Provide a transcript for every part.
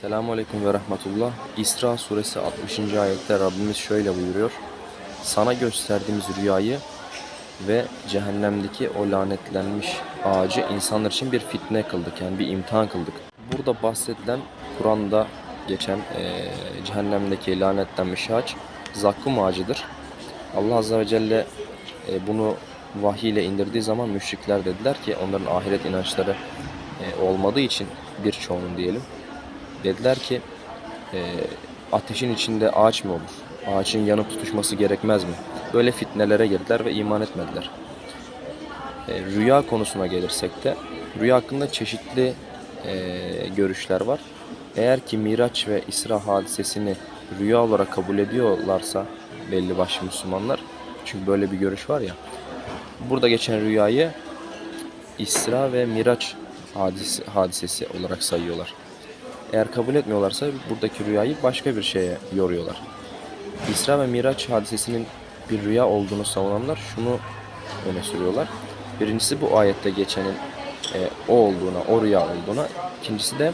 Selamun Aleyküm ve Rahmetullah. İsra suresi 60. ayette Rabbimiz şöyle buyuruyor. Sana gösterdiğimiz rüyayı ve cehennemdeki o lanetlenmiş ağacı insanlar için bir fitne kıldık. Yani bir imtihan kıldık. Burada bahsedilen Kur'an'da geçen eee, cehennemdeki lanetlenmiş ağaç zakkum ağacıdır. Allah Azze ve Celle e, bunu vahiy ile indirdiği zaman müşrikler dediler ki onların ahiret inançları e, olmadığı için birçoğunun diyelim dediler ki e, ateşin içinde ağaç mı olur? Ağaçın yanıp tutuşması gerekmez mi? Böyle fitnelere girdiler ve iman etmediler. E, rüya konusuna gelirsek de rüya hakkında çeşitli e, görüşler var. Eğer ki Miraç ve İsra hadisesini rüya olarak kabul ediyorlarsa belli başlı Müslümanlar çünkü böyle bir görüş var ya burada geçen rüyayı İsra ve Miraç hadisi, hadisesi olarak sayıyorlar. Eğer kabul etmiyorlarsa buradaki rüyayı başka bir şeye yoruyorlar. İsra ve Miraç hadisesinin bir rüya olduğunu savunanlar şunu öne sürüyorlar. Birincisi bu ayette geçenin e, o olduğuna, o rüya olduğuna. İkincisi de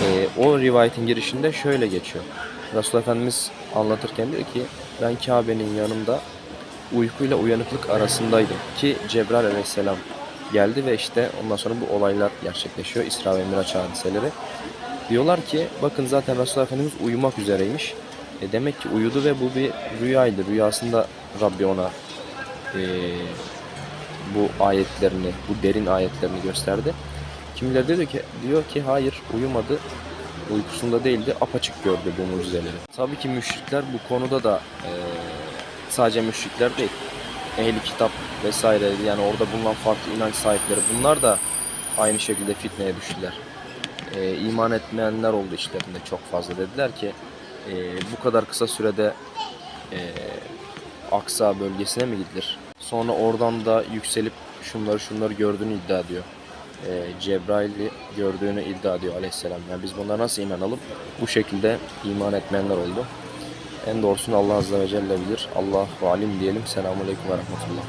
e, o rivayetin girişinde şöyle geçiyor. Resulullah Efendimiz anlatırken diyor ki ben Kabe'nin yanında uykuyla uyanıklık arasındaydım ki Cebrail aleyhisselam geldi ve işte ondan sonra bu olaylar gerçekleşiyor. İsra ve Miraç hadiseleri. Diyorlar ki bakın zaten Resulullah Efendimiz uyumak üzereymiş. E demek ki uyudu ve bu bir rüyaydı. Rüyasında Rabbi ona e, bu ayetlerini, bu derin ayetlerini gösterdi. Kimileri diyor ki, diyor ki hayır uyumadı, uykusunda değildi, apaçık gördü bu mucizeleri. Tabii ki müşrikler bu konuda da e, sadece müşrikler değil, ehli kitap vesaire yani orada bulunan farklı inanç sahipleri bunlar da aynı şekilde fitneye düştüler. E, iman etmeyenler oldu işlerinde çok fazla dediler ki e, bu kadar kısa sürede e, Aksa bölgesine mi gidilir? Sonra oradan da yükselip şunları şunları gördüğünü iddia ediyor. E, Cebrail'i gördüğünü iddia ediyor aleyhisselam. Yani biz bunlara nasıl inanalım? Bu şekilde iman etmeyenler oldu. En doğrusunu Allah Azze ve Celle bilir. Allah alim diyelim. Selamun Aleyküm ve Rahmetullah.